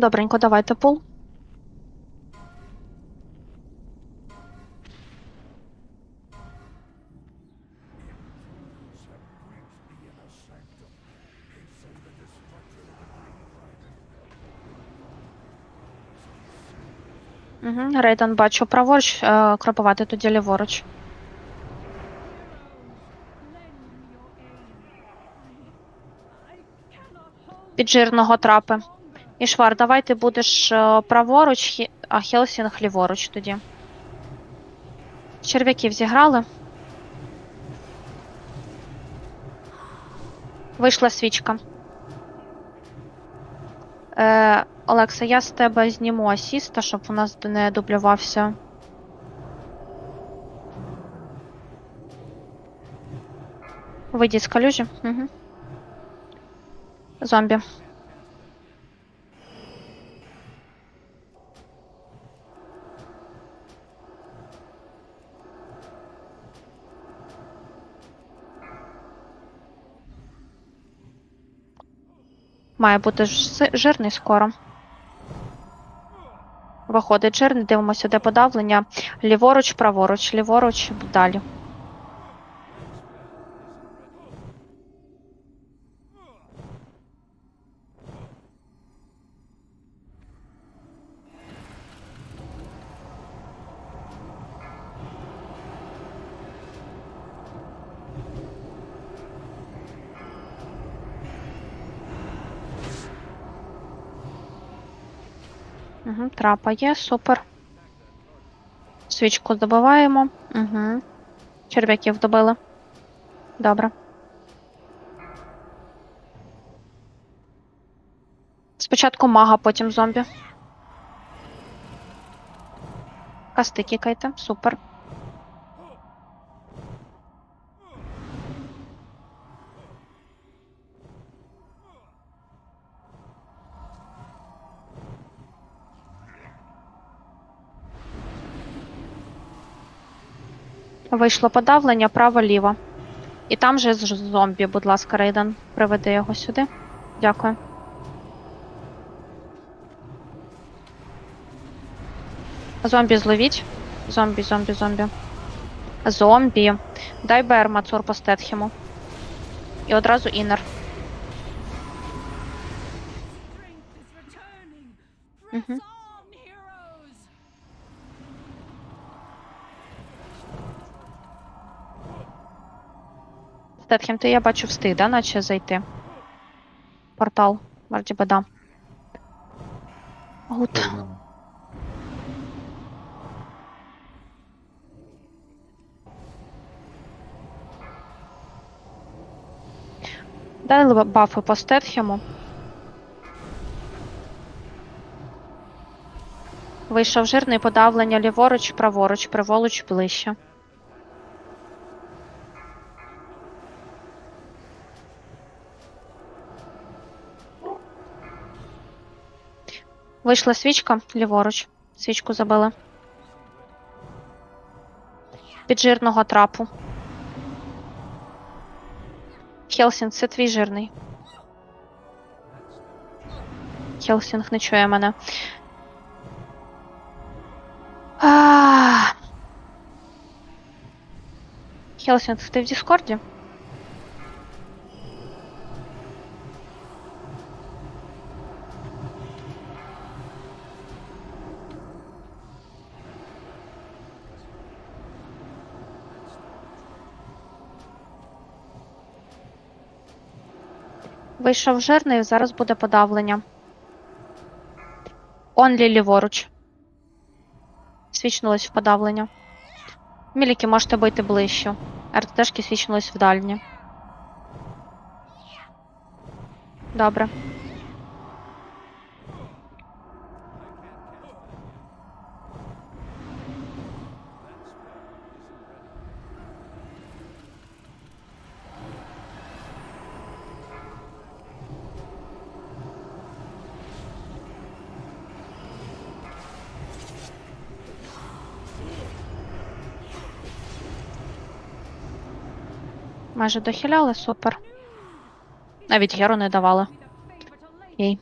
Добренько, давайте пул. Угу, Рейден бачу праворуч, е, кропувати тоді ліворуч. Під жирного трапи. Ішвар, давай ти будеш е, праворуч, а Хелсінг ліворуч тоді. Черв'яків зіграли. Вийшла свічка. Е, Олекса, я з тебе зніму асіста, щоб у нас не дублювався. Вийдіть з калюжі. Угу. Зомбі. Має бути жирний скоро. Виходить жирний, дивимося, де подавлення. Ліворуч, праворуч, ліворуч, далі. Угу, трапа є, супер. Свічку добиваємо. Угу. Черв'яків добили. Добре. Спочатку мага, потім зомбі. Касти кікайте, супер. Вийшло подавлення право-ліво. І там же з зомбі, будь ласка, Рейден, приведи його сюди. Дякую. Зомбі зловіть. Зомбі, зомбі, зомбі. Зомбі. Дай БР Мацур по стетхему. І одразу інер. Угу. Стетхем, ти я бачу встиг, да, наче зайти. Портал. Вроді би, да. Гуд. Дали бафи по стетхему. Вийшов жирний подавлення ліворуч, праворуч, приволуч ближче. Вийшла свічка ліворуч. Свічку забили. Під жирного трапу. Хелсінг, це твій жирний. Хелсінг не чує мене. Хелсінг, ти в Діскорді? Вийшов жирний, зараз буде подавлення. Онлі ліворуч. Свічнулось в подавлення. Міліки можете бити ближче. РТшки свічнулись в дальні. Добре. Майже дохиляли, супер. Навіть геру не давали. Окей.